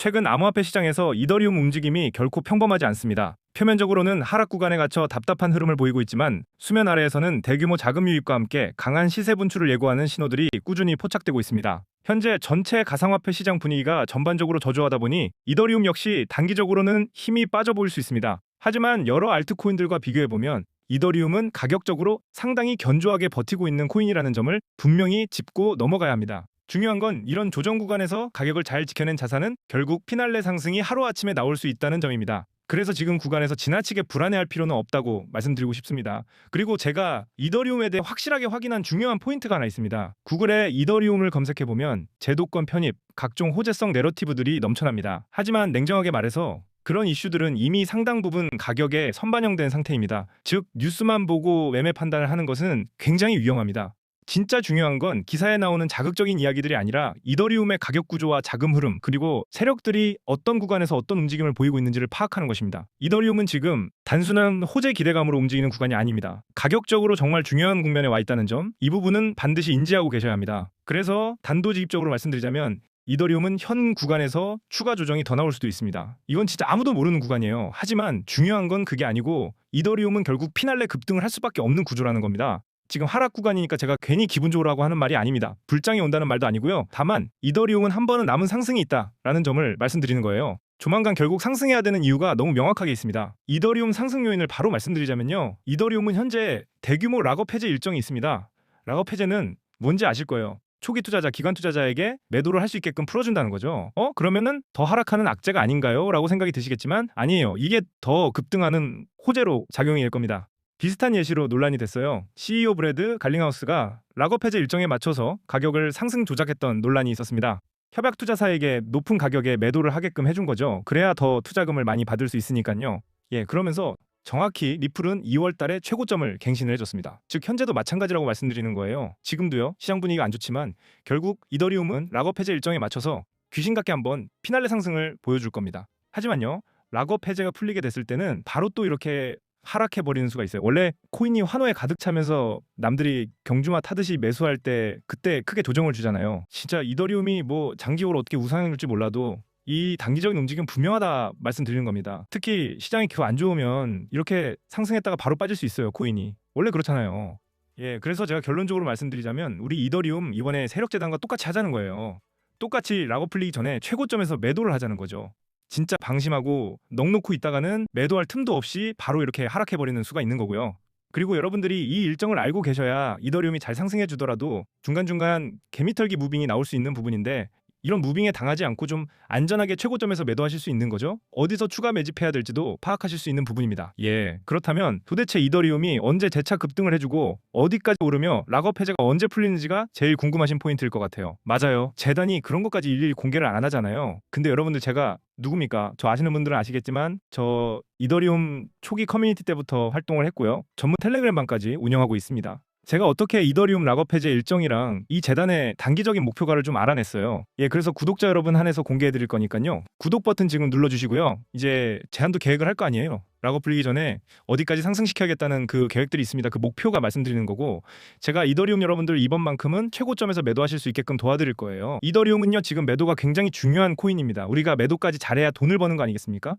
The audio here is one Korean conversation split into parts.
최근 암호화폐 시장에서 이더리움 움직임이 결코 평범하지 않습니다. 표면적으로는 하락 구간에 갇혀 답답한 흐름을 보이고 있지만 수면 아래에서는 대규모 자금 유입과 함께 강한 시세 분출을 예고하는 신호들이 꾸준히 포착되고 있습니다. 현재 전체 가상화폐 시장 분위기가 전반적으로 저조하다 보니 이더리움 역시 단기적으로는 힘이 빠져 보일 수 있습니다. 하지만 여러 알트코인들과 비교해 보면 이더리움은 가격적으로 상당히 견조하게 버티고 있는 코인이라는 점을 분명히 짚고 넘어가야 합니다. 중요한 건 이런 조정 구간에서 가격을 잘 지켜낸 자산은 결국 피날레 상승이 하루아침에 나올 수 있다는 점입니다. 그래서 지금 구간에서 지나치게 불안해할 필요는 없다고 말씀드리고 싶습니다. 그리고 제가 이더리움에 대해 확실하게 확인한 중요한 포인트가 하나 있습니다. 구글에 이더리움을 검색해 보면 제도권 편입, 각종 호재성 내러티브들이 넘쳐납니다. 하지만 냉정하게 말해서 그런 이슈들은 이미 상당 부분 가격에 선반영된 상태입니다. 즉 뉴스만 보고 매매 판단을 하는 것은 굉장히 위험합니다. 진짜 중요한 건 기사에 나오는 자극적인 이야기들이 아니라 이더리움의 가격 구조와 자금 흐름 그리고 세력들이 어떤 구간에서 어떤 움직임을 보이고 있는지를 파악하는 것입니다. 이더리움은 지금 단순한 호재 기대감으로 움직이는 구간이 아닙니다. 가격적으로 정말 중요한 국면에 와 있다는 점 이 부분은 반드시 인지하고 계셔야 합니다. 그래서 단도직입적으로 말씀드리자면 이더리움은 현 구간에서 추가 조정이 더 나올 수도 있습니다. 이건 진짜 아무도 모르는 구간이에요. 하지만 중요한 건 그게 아니고 이더리움은 결국 피날레 급등을 할 수밖에 없는 구조라는 겁니다. 지금 하락 구간이니까 제가 괜히 기분 좋으라고 하는 말이 아닙니다. 불장이 온다는 말도 아니고요. 다만 이더리움은 한 번은 남은 상승이 있다라는 점을 말씀드리는 거예요. 조만간 결국 상승해야 되는 이유가 너무 명확하게 있습니다. 이더리움 상승 요인을 바로 말씀드리자면요. 이더리움은 현재 대규모 락업 해제 일정이 있습니다. 락업 해제는 뭔지 아실 거예요. 초기 투자자, 기관 투자자에게 매도를 할 수 있게끔 풀어준다는 거죠. 어? 그러면은 더 하락하는 악재가 아닌가요? 라고 생각이 드시겠지만 아니에요. 이게 더 급등하는 호재로 작용이 될 겁니다. 비슷한 예시로 논란이 됐어요. CEO 브래드 갈링하우스가 락업 해제 일정에 맞춰서 가격을 상승 조작했던 논란이 있었습니다. 협약 투자사에게 높은 가격에 매도를 하게끔 해준 거죠. 그래야 더 투자금을 많이 받을 수 있으니까요. 예, 그러면서 정확히 리플은 2월 달에 최고점을 갱신을 해줬습니다. 즉 현재도 마찬가지라고 말씀드리는 거예요. 지금도요. 시장 분위기가 안 좋지만 결국 이더리움은 락업 해제 일정에 맞춰서 귀신 같게 한번 피날레 상승을 보여줄 겁니다. 하지만요. 락업 해제가 풀리게 됐을 때는 바로 또 이렇게 하락해 버리는 수가 있어요. 원래 코인이 환호에 가득 차면서 남들이 경주마 타듯이 매수할 때 그때 크게 조정을 주잖아요. 진짜 이더리움이 뭐 장기적으로 어떻게 우상향일지 몰라도 이 단기적인 움직임 분명하다 말씀드리는 겁니다. 특히 시장이 계속 안 좋으면 이렇게 상승했다가 바로 빠질 수 있어요. 코인이 원래 그렇잖아요. 예, 그래서 제가 결론적으로 말씀드리자면 우리 이더리움 이번에 세력 재단과 똑같이 하자는 거예요. 똑같이 락업 풀리기 전에 최고점에서 매도를 하자는 거죠. 진짜 방심하고 넉놓고 있다가는 매도할 틈도 없이 바로 이렇게 하락해 버리는 수가 있는 거고요. 그리고 여러분들이 이 일정을 알고 계셔야 이더리움이 잘 상승해 주더라도 중간중간 개미털기 무빙이 나올 수 있는 부분인데 이런 무빙에 당하지 않고 좀 안전하게 최고점에서 매도하실 수 있는 거죠. 어디서 추가 매집해야 될지도 파악하실 수 있는 부분입니다. 예. 그렇다면 도대체 이더리움이 언제 재차 급등을 해주고 어디까지 오르며 락업 해제가 언제 풀리는지가 제일 궁금하신 포인트일 것 같아요. 맞아요. 재단이 그런 것까지 일일이 공개를 안 하잖아요. 근데 여러분들 제가 누굽니까? 저 아시는 분들은 아시겠지만 저 이더리움 초기 커뮤니티 때부터 활동을 했고요. 전문 텔레그램 방까지 운영하고 있습니다. 제가 어떻게 이더리움 락업 해제 일정이랑 이 재단의 단기적인 목표가를 좀 알아냈어요. 예, 그래서 구독자 여러분 한해서 공개해 드릴 거니까요. 구독 버튼 지금 눌러 주시고요. 이제 제한도 계획을 할 거 아니에요. 락업 풀리기 전에 어디까지 상승시켜야겠다는 그 계획들이 있습니다. 그 목표가 말씀드리는 거고 제가 이더리움 여러분들 이번만큼은 최고점에서 매도하실 수 있게끔 도와드릴 거예요. 이더리움은요 지금 매도가 굉장히 중요한 코인입니다. 우리가 매도까지 잘해야 돈을 버는 거 아니겠습니까?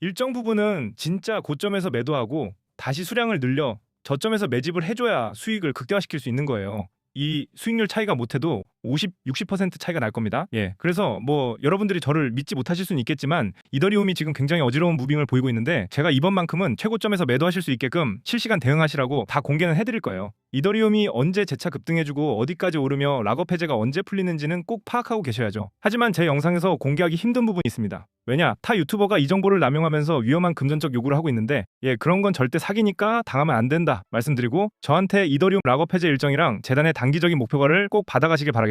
일정 부분은 진짜 고점에서 매도하고 다시 수량을 늘려 저점에서 매집을 해줘야 수익을 극대화시킬 수 있는 거예요. 이 수익률 차이가 못해도 50, 60% 차이가 날 겁니다. 예. 그래서 뭐 여러분들이 저를 믿지 못하실 수는 있겠지만 이더리움이 지금 굉장히 어지러운 무빙을 보이고 있는데 제가 이번만큼은 최고점에서 매도하실 수 있게끔 실시간 대응하시라고 다 공개는 해드릴 거예요. 이더리움이 언제 재차 급등해주고 어디까지 오르며 락업 해제가 언제 풀리는지는 꼭 파악하고 계셔야죠. 하지만 제 영상에서 공개하기 힘든 부분이 있습니다. 왜냐? 타 유튜버가 이 정보를 남용하면서 위험한 금전적 요구를 하고 있는데 예, 그런 건 절대 사기니까 당하면 안 된다 말씀드리고 저한테 이더리움 락업 해제 일정이랑 재단의 단기적인 목표가를 꼭 받아가시길 바라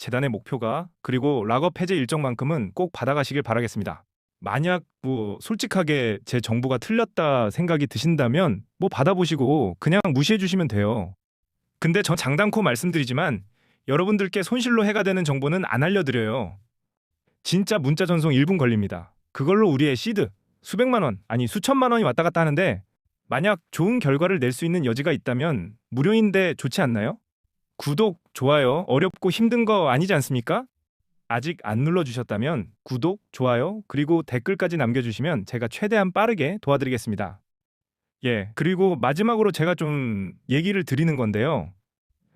재단의 목표가 그리고 락업 해제 일정만큼은 꼭 받아가시길 바라겠습니다. 만약 뭐 솔직하게 제 정보가 틀렸다 생각이 드신다면 뭐 받아보시고 그냥 무시해 주시면 돼요. 근데 전 장단코 말씀드리지만 여러분들께 손실로 해가 되는 정보는 안 알려드려요. 진짜 문자 전송 1분 걸립니다. 그걸로 우리의 시드 수백만 원 아니 수천만 원이 왔다 갔다 하는데 만약 좋은 결과를 낼 수 있는 여지가 있다면 무료인데 좋지 않나요? 구독, 좋아요 어렵고 힘든 거 아니지 않습니까? 아직 안 눌러주셨다면 구독, 좋아요, 그리고 댓글까지 남겨주시면 제가 최대한 빠르게 도와드리겠습니다. 예, 그리고 마지막으로 제가 좀 얘기를 드리는 건데요.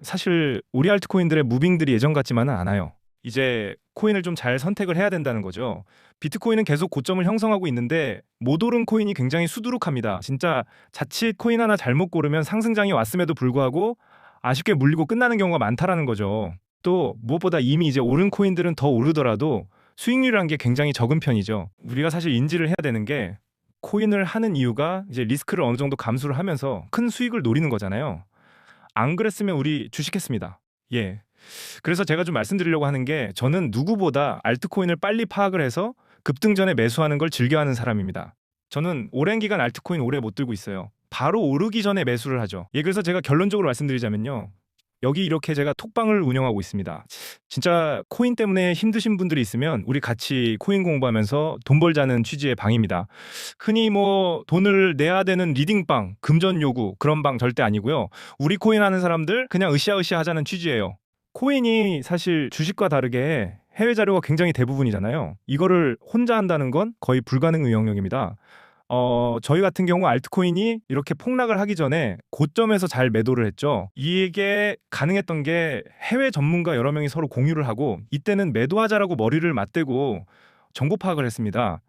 사실 우리 알트코인들의 무빙들이 예전 같지만은 않아요. 이제 코인을 좀 잘 선택을 해야 된다는 거죠. 비트코인은 계속 고점을 형성하고 있는데 못 오른 코인이 굉장히 수두룩합니다. 진짜 자칫 코인 하나 잘못 고르면 상승장이 왔음에도 불구하고 아쉽게 물리고 끝나는 경우가 많다라는 거죠. 또 무엇보다 이미 이제 오른 코인들은 더 오르더라도 수익률이라는 게 굉장히 적은 편이죠. 우리가 사실 인지를 해야 되는 게 코인을 하는 이유가 이제 리스크를 어느 정도 감수를 하면서 큰 수익을 노리는 거잖아요. 안 그랬으면 우리 주식했습니다. 예. 그래서 제가 좀 말씀드리려고 하는 게 저는 누구보다 알트코인을 빨리 파악을 해서 급등 전에 매수하는 걸 즐겨하는 사람입니다. 저는 오랜 기간 알트코인 오래 못 들고 있어요. 바로 오르기 전에 매수를 하죠. 예, 그래서 제가 결론적으로 말씀드리자면요. 여기 이렇게 제가 톡방을 운영하고 있습니다. 진짜 코인 때문에 힘드신 분들이 있으면 우리 같이 코인 공부하면서 돈 벌자는 취지의 방입니다. 흔히 뭐 돈을 내야 되는 리딩방, 금전 요구 그런 방 절대 아니고요. 우리 코인 하는 사람들 그냥 으쌰으쌰 하자는 취지예요. 코인이 사실 주식과 다르게 해외 자료가 굉장히 대부분이잖아요. 이거를 혼자 한다는 건 거의 불가능의 영역입니다. 어, 저희 같은 경우 알트코인이 이렇게 폭락을 하기 전에 고점에서 잘 매도를 했죠. 이게 가능했던 게 해외 전문가 여러 명이 서로 공유를 하고 이때는 매도하자라고 머리를 맞대고 정보 파악을 했습니다.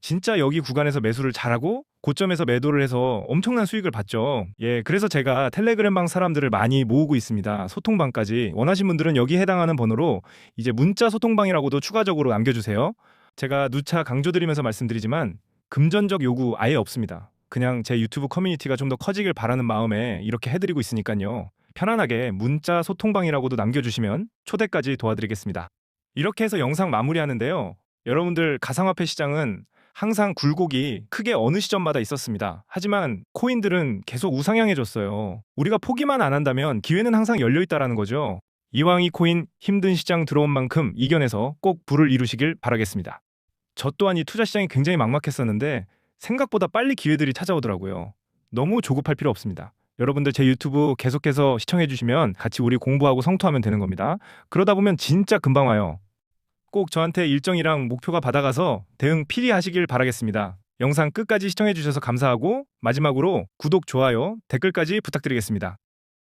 진짜 여기 구간에서 매수를 잘하고 고점에서 매도를 해서 엄청난 수익을 봤죠. 예, 그래서 제가 텔레그램방 사람들을 많이 모으고 있습니다. 소통방까지. 원하신 분들은 여기 해당하는 번호로 이제 문자 소통방이라고도 추가적으로 남겨주세요. 제가 누차 강조드리면서 말씀드리지만 금전적 요구 아예 없습니다. 그냥 제 유튜브 커뮤니티가 좀 더 커지길 바라는 마음에 이렇게 해드리고 있으니까요. 편안하게 문자 소통방이라고도 남겨주시면 초대까지 도와드리겠습니다. 이렇게 해서 영상 마무리하는데요. 여러분들 가상화폐 시장은 항상 굴곡이 크게 어느 시점마다 있었습니다. 하지만 코인들은 계속 우상향해졌어요. 우리가 포기만 안 한다면 기회는 항상 열려 있다라는 거죠. 이왕 이 코인 힘든 시장 들어온 만큼 이겨내서 꼭 부를 이루시길 바라겠습니다. 저 또한 이 투자 시장이 굉장히 막막했었는데 생각보다 빨리 기회들이 찾아오더라고요. 너무 조급할 필요 없습니다. 여러분들 제 유튜브 계속해서 시청해 주시면 같이 우리 공부하고 성투하면 되는 겁니다. 그러다 보면 진짜 금방 와요. 꼭 저한테 일정이랑 목표가 받아가서 대응 필히 하시길 바라겠습니다. 영상 끝까지 시청해 주셔서 감사하고 마지막으로 구독, 좋아요, 댓글까지 부탁드리겠습니다.